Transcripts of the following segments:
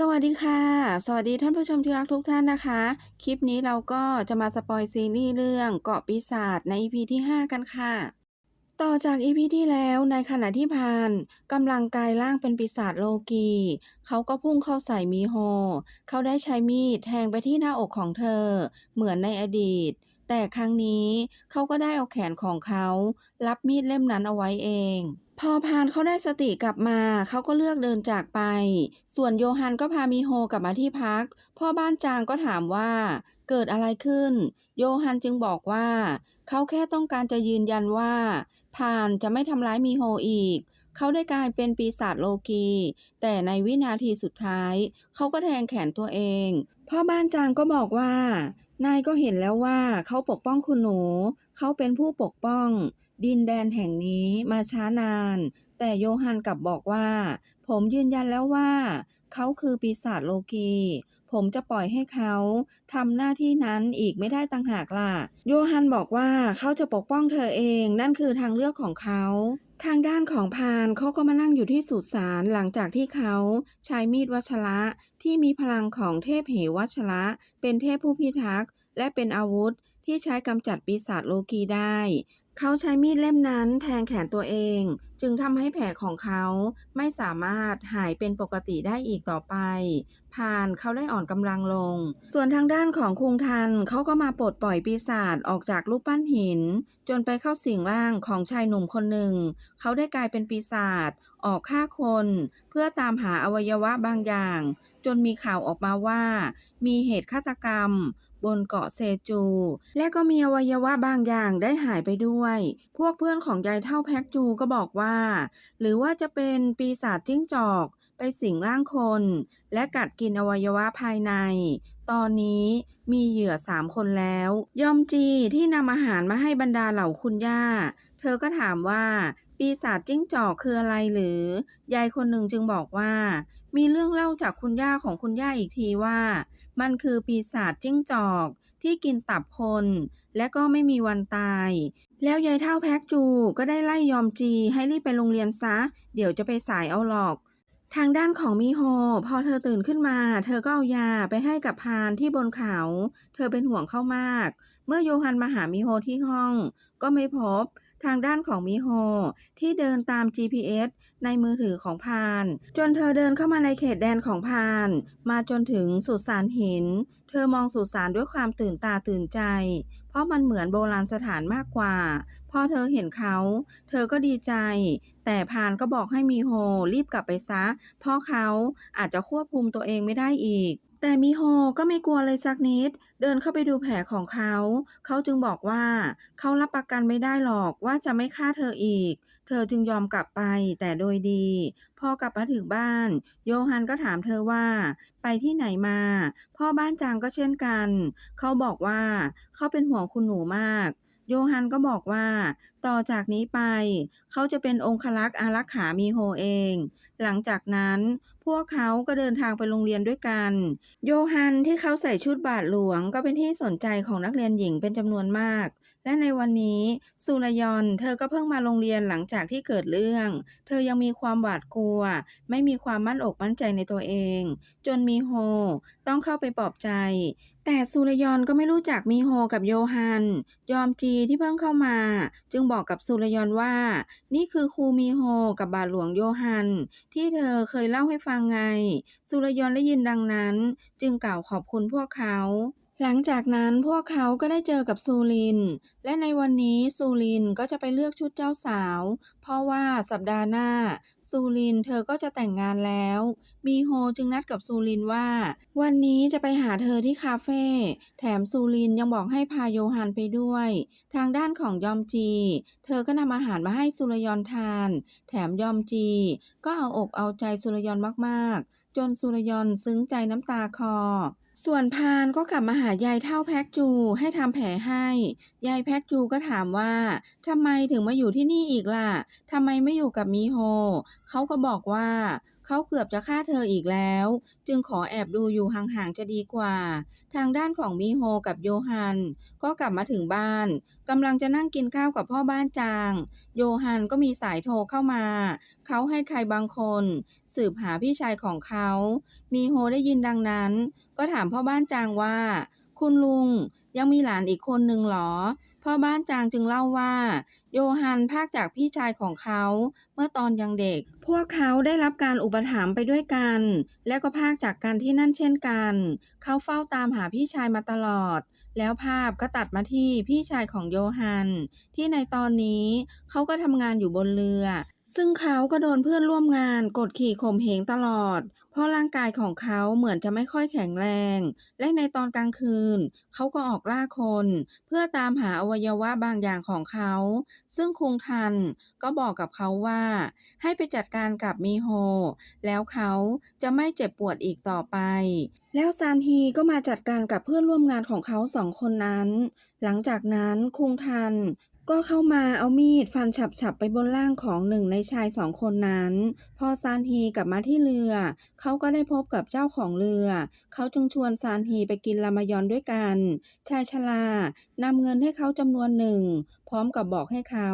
สวัสดีค่ะ สวัสดีท่านผู้ชมที่รักทุกท่านนะคะ คลิปนี้เราก็จะมาสปอยซีรีส์เรื่องเกาะปีศาจใน EP ที่ 5 กันค่ะ ต่อจาก EP ที่แล้วในขณะที่พานกำลังกายร่างเป็นปีศาจโลกี เขาก็พุ่งเข้าใส่มีโฮ เขาได้ใช้มีดแทงไปที่หน้าอกของเธอ เหมือนในอดีต แต่ครั้งนี้เขาก็ได้เอาแขนของเขารับมีดเล่มนั้นเอาไว้เอง พอพานเขาได้สติกลับมา เขาก็เลือกเดินจากไป ส่วนโยฮันก็พามีโฮกลับมาที่พัก พ่อบ้านจางก็ถามว่า เกิดอะไรขึ้น โยฮันจึงบอกว่า เขาแค่ต้องการจะยืนยันว่า พานจะไม่ทำร้ายมีโฮอีก เขาได้กลายเป็นปีศาจโลกี แต่ในวินาทีสุดท้าย เขาก็แทงแขนตัวเอง พ่อบ้านจางก็บอกว่า นายก็เห็นแล้วว่าเขาปกป้องคุณหนู เขาเป็นผู้ปกป้อง ดินแดนแห่งนี้มาช้านาน แต่โยฮันกลับบอกว่า ผมยืนยันแล้วว่า เขาคือปีศาจโลกี ผมจะปล่อยให้เขาทำหน้าที่นั้นอีกไม่ได้ต่างหากล่ะ โยฮันบอกว่าเขาจะปกป้องเธอเอง นั่นคือทางเลือกของเขาทางด้านของพานเขาก็มานั่งอยู่ที่สุสานหลังจากที่เขาใช้มีดวัชระที่มีพลังของเทพเหวัชระ เป็นเทพผู้พิทักษ์และเป็นอาวุธที่ใช้กำจัดปีศาจโลกีได้ เขาใช้มีดเล่มนั้นแทงแขนตัวเอง จึงทำให้แผลของเขาไม่สามารถหายเป็นปกติได้อีกต่อไปพานเขาได้อ่อนกำลังลง ส่วนทางด้านของคุงทันเขาก็มาปลดปล่อยปีศาจออกจากรูปปั้นหิน จนไปเข้าสิงร่างของชายหนุ่มคนหนึ่ง เขาได้กลายเป็นปีศาจออกฆ่าคน เพื่อตามหาอวัยวะบางอย่าง จนมีข่าวออกมาว่า มีเหตุฆาตกรรม บนเกาะเซจู และก็มีอวัยวะบางอย่างได้หายไปด้วย พวกเพื่อนของยายเท่าแพ็กจูก็บอกว่า หรือว่าจะเป็นปีศาจจิ้งจอกไปสิงร่างคน และกัดกินอวัยวะภายใน ตอนนี้มีเหยื่อสามคนแล้ว ยอมจีที่นำอาหารมาให้บรรดาเหล่าคุณย่า เธอก็ถามว่า ปีศาจจิ้งจอกคืออะไรหรือ ยายคนหนึ่งจึงบอกว่า มีเรื่องเล่าจากคุณย่าของคุณย่าอีกทีว่า มันคือปีศาจจิ้งจอก ที่กินตับคน และก็ไม่มีวันตาย แล้วยายเท่าแพ็กจูก็ได้ไล่ยอมจีให้รีบไปโรงเรียนซะ เดี๋ยวจะไปสายเอาหรอกทางด้านของมิโฮ พอเธอตื่นขึ้นมา เธอก็เอายาไปให้กับพานที่บนเขา เธอเป็นห่วงเขามาก เมื่อโยฮันมาหามิโฮที่ห้อง ก็ไม่พบ ทางด้านของมิโฮที่เดินตาม GPS ในมือถือของพาน จนเธอเดินเข้ามาในเขตแดนของพาน มาจนถึงสุสานหิน เธอมองสุสานด้วยความตื่นตาตื่นใจ เพราะมันเหมือนโบราณสถานมากกว่า พอเธอเห็นเขา เธอก็ดีใจ แต่พานก็บอกให้มีโฮรีบกลับไปซะ เพราะเขาอาจจะควบคุมตัวเองไม่ได้อีก แต่มีโฮก็ไม่กลัวเลยสักนิด เดินเข้าไปดูแผลของเขา เขาจึงบอกว่า เขารับประกันไม่ได้หรอกว่าจะไม่ฆ่าเธออีก เธอจึงยอมกลับไปแต่โดยดี พอกลับมาถึงบ้าน โยฮันก็ถามเธอว่า ไปที่ไหนมา พ่อบ้านจางก็เช่นกัน เขาบอกว่า เขาเป็นห่วงคุณหนูมาก โยฮันก็บอกว่า ต่อจากนี้ไป เขาจะเป็นองครักษ์อารักขามีโฮเอง หลังจากนั้นพวกเขาก็เดินทางไปโรงเรียนด้วยกัน โยฮันที่เขาใส่ชุดบาทหลวงก็เป็นที่สนใจของนักเรียนหญิงเป็นจำนวนมาก และในวันนี้สุรยอนเธอก็เพิ่งมาโรงเรียนหลังจากที่เกิดเรื่อง เธอยังมีความหวาดกลัว ไม่มีความมั่นอกมั่นใจในตัวเอง จนมีโฮ ต้องเข้าไปปลอบใจ แต่สุรยอนก็ไม่รู้จักมีโฮกับโยฮัน ยอมจีที่เพิ่งเข้ามา จึงบอกกับสุรยอนว่า นี่คือครูมีโฮกับบาทหลวงโยฮัน ที่เธอเคยเล่าให้ฟังไง สุรยอนได้ยินดังนั้น จึงกล่าวขอบคุณพวกเขา หลังจากนั้นพวกเขาก็ได้เจอกับซูลิน และในวันนี้ซูลินก็จะไปเลือกชุดเจ้าสาว เพราะว่าสัปดาห์หน้าซูลินเธอก็จะแต่งงานแล้ว มีโฮจึงนัดกับซูลินว่า วันนี้จะไปหาเธอที่คาเฟ่แถมซูลินยังบอกให้พาโยฮันไปด้วย ทางด้านของยอมจี เธอก็นำอาหารมาให้สุรยอนทาน แถมยอมจี ก็เอาอกเอาใจสุรยอนมากๆ จนสุรยอนซึ้งใจน้ำตาคลอ ส่วนพานก็กลับมาหายายเท่าแพ็กจูให้ทำแผลให้ ยายแพ็กจูก็ถามว่าทำไมถึงมาอยู่ที่นี่อีกล่ะทำไมไม่อยู่กับมีโฮ เขาก็บอกว่าเขาเกือบจะฆ่าเธออีกแล้ว จึงขอแอบดูอยู่ห่างๆจะดีกว่า ทางด้านของมีโฮกับโยฮัน ก็กลับมาถึงบ้านกำลังจะนั่งกินข้าวกับพ่อบ้านจาง โยฮันก็มีสายโทรเข้ามา เขาให้ใครบางคน สืบหาพี่ชายของเขามีโฮได้ยินดังนั้น ก็ถามพ่อบ้านจางว่า คุณลุงยังมีหลานอีกคนหนึ่งหรอ พ่อบ้านจางจึงเล่าว่า โยฮันพากจากพี่ชายของเขาเมื่อตอนยังเด็ก พวกเขาได้รับการอุปถัมภ์ไปด้วยกัน และก็พากจากกันที่นั่นเช่นกัน เขาเฝ้าตามหาพี่ชายมาตลอด แล้วภาพก็ตัดมาที่พี่ชายของโยฮัน ที่ในตอนนี้เขาก็ทำงานอยู่บนเรือ ซึ่งเขาก็โดนเพื่อนร่วมงานกดขี่ข่มเหงตลอด เพราะร่างกายของเขาเหมือนจะไม่ค่อยแข็งแรง และในตอนกลางคืน เขาก็ออกล่าคน เพื่อตามหาอวัยวะบางอย่างของเขาซึ่งคุงทันก็บอกกับเขาว่า ให้ไปจัดการกับมีโฮ แล้วเขาจะไม่เจ็บปวดอีกต่อไป แล้วซานฮีก็มาจัดการกับเพื่อนร่วมงานของเขาสองคนนั้น หลังจากนั้นคุงทัน ก็เข้ามาเอามีดฟันฉับๆไปบนร่างของหนึ่งในชายสองคนนั้น พอซานฮีกลับมาที่เรือ เขาก็ได้พบกับเจ้าของเรือ เขาจึงชวนซานฮีไปกินรามายอนด้วยกัน ชายชรานำเงินให้เขาจำนวนหนึ่ง พร้อมกับบอกให้เขา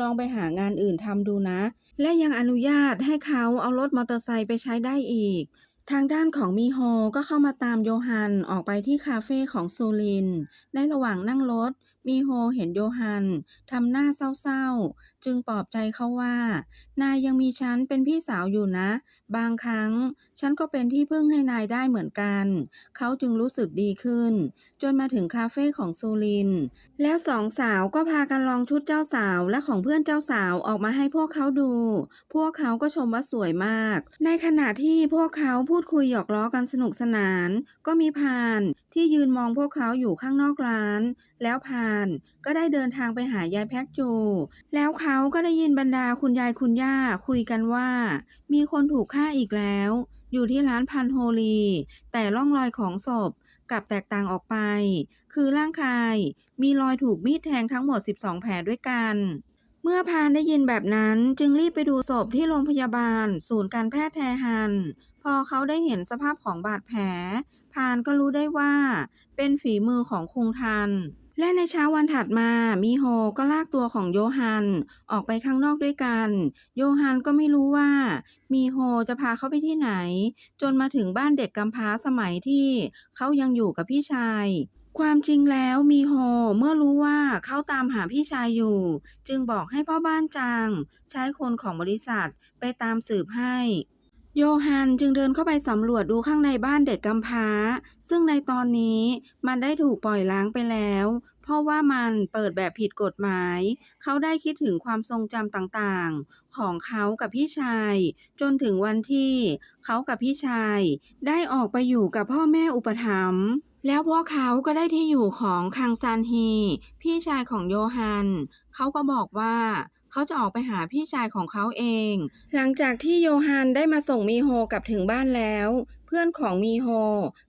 ลองไปหางานอื่นทำดูนะ และยังอนุญาตให้เขาเอารถมอเตอร์ไซค์ไปใช้ได้อีกทางด้านของมีโฮก็เข้ามาตามโยฮันออกไปที่คาเฟ่ของซูลิน ในระหว่างนั่งรถ มีโฮเห็นโยฮันทำหน้าเศร้าๆ จึงปลอบใจเขาว่า นายยังมีฉันเป็นพี่สาวอยู่นะ บางครั้ง ฉันก็เป็นที่พึ่งให้นายได้เหมือนกัน เขาจึงรู้สึกดีขึ้น จนมาถึงคาเฟ่ของซูลิน แล้วสองสาวก็พากันลองชุดเจ้าสาวและของเพื่อนเจ้าสาวออกมาให้พวกเขาดู พวกเขาก็ชมว่าสวยมาก ในขณะที่พวกเขาพูดคุยหยอกล้อกันสนุกสนาน ก็มีพานที่ยืนมองพวกเขาอยู่ข้างนอกร้าน แล้วพานก็ได้เดินทางไปหายายแพ็กจู แล้วเขาก็ได้ยินบรรดาคุณยายคุณย่าคุยกันว่า มีคนถูกฆ่าอีกแล้ว อยู่ที่ร้านพันโฮลี แต่ร่องรอยของศพกลับแตกต่างออกไป คือร่างกาย มีรอยถูกมีดแทงทั้งหมด 12 แผลด้วยกัน เมื่อพานได้ยินแบบนั้นจึงรีบไปดูศพที่โรงพยาบาล ศูนย์การแพทย์แทฮัน พอเขาได้เห็นสภาพของบาดแผล พานก็รู้ได้ว่า เป็นฝีมือของคุงทัน และในเช้าวันถัดมามีโฮก็ลากตัวของโยฮัน ออกไปข้างนอกด้วยกัน โยฮันก็ไม่รู้ว่ามีโฮจะพาเขาไปที่ไหน จนมาถึงบ้านเด็กกำพร้าสมัยที่เขายังอยู่กับพี่ชาย ความจริงแล้วมีโฮเมื่อรู้ว่าเขาตามหาพี่ชายอยู่ จึงบอกให้พ่อบ้านจาง ใช้คนของบริษัทไปตามสืบให้ โยฮันจึงเดินเข้าไปสำรวจดูข้างในบ้านเด็กกำพร้า ซึ่งในตอนนี้มันได้ถูกปล่อยล้างไปแล้ว เพราะว่ามันเปิดแบบผิดกฎหมาย เขาได้คิดถึงความทรงจำต่างๆ ของเขากับพี่ชาย จนถึงวันที่เขากับพี่ชาย ได้ออกไปอยู่กับพ่อแม่อุปถัมภ์แล้วพวกเขาก็ได้ที่อยู่ของคังซานฮี พี่ชายของโยฮัน เขาก็บอกว่า เขาจะออกไปหาพี่ชายของเขาเอง หลังจากที่โยฮันได้มาส่งมีโฮกลับถึงบ้านแล้วเพื่อนของมีโฮ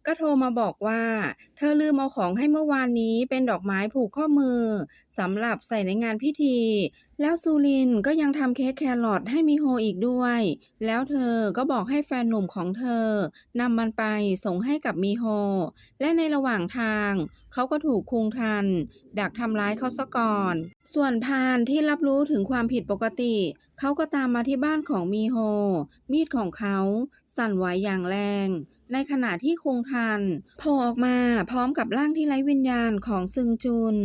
ก็โทรมาบอกว่า เธอลืมเอาของให้เมื่อวานนี้เป็นดอกไม้ผูกข้อมือสำหรับใส่ในงานพิธี แล้วซูลินก็ยังทำเค้กแครอทให้มีโฮอีกด้วย แล้วเธอก็บอกให้แฟนหนุ่มของเธอนำมันไปส่งให้กับมีโฮ และในระหว่างทาง เขาก็ถูกคุงทัน ดักทำร้ายเขาซะก่อน ส่วนพานที่รับรู้ถึงความผิดปกติ เขาก็ตามมาที่บ้านของมีโฮ มีดของเขาสั่นไหวอย่างแรง ในขณะที่คงทันโผล่ออกมาพร้อมกับร่างที่ไร้วิญญาณของซึงจุน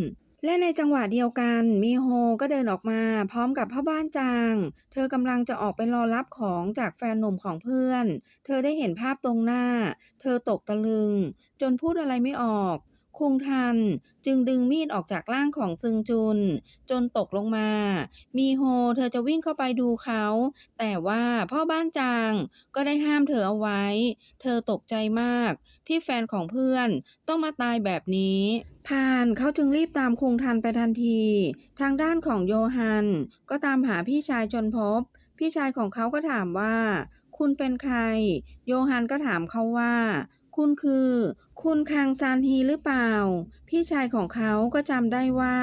และในจังหวะเดียวกัน มีโฮก็เดินออกมาพร้อมกับพ่อบ้านจาง เธอกำลังจะออกไปรอรับของจากแฟนหนุ่มของเพื่อน เธอได้เห็นภาพตรงหน้า เธอตกตะลึง จนพูดอะไรไม่ออก คุงทันจึงดึงมีดออกจากร่างของซึงจุน จนตกลงมา มีโฮเธอจะวิ่งเข้าไปดูเขา แต่ว่าพ่อบ้านจางก็ได้ห้ามเธอเอาไว้ เธอตกใจมากที่แฟนของเพื่อนต้องมาตายแบบนี้พานเขาจึงรีบตามคุงทันไปทันที ทางด้านของโยฮัน ก็ตามหาพี่ชายจนพบ พี่ชายของเขาก็ถามว่า คุณเป็นใคร โยฮันก็ถามเขาว่า คุณคือ คุณคังซานฮีหรือเปล่า พี่ชายของเขาก็จำได้ว่า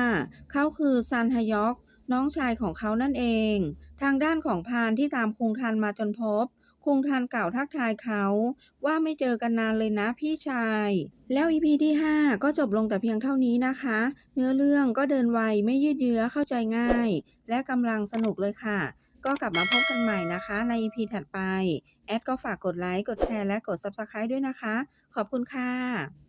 เขาคือซันฮยอก น้องชายของเขานั่นเอง ทางด้านของพานที่ตามคุงทันมาจนพบ คุงทันกล่าวทักทายเขา ว่าไม่เจอกันนานเลยนะพี่ชาย แล้วอีพีที่ 5 ก็จบลงแต่เพียงเท่านี้นะคะ เนื้อเรื่องก็เดินไวไม่ยืดเยื้อเข้าใจง่าย และกำลังสนุกเลยค่ะ ก็กลับมาพบกันใหม่นะคะ ใน EP ถัดไป แอดก็ฝากกดไลค์ กดแชร์ และกด Subscribe ด้วยนะคะ ขอบคุณค่ะ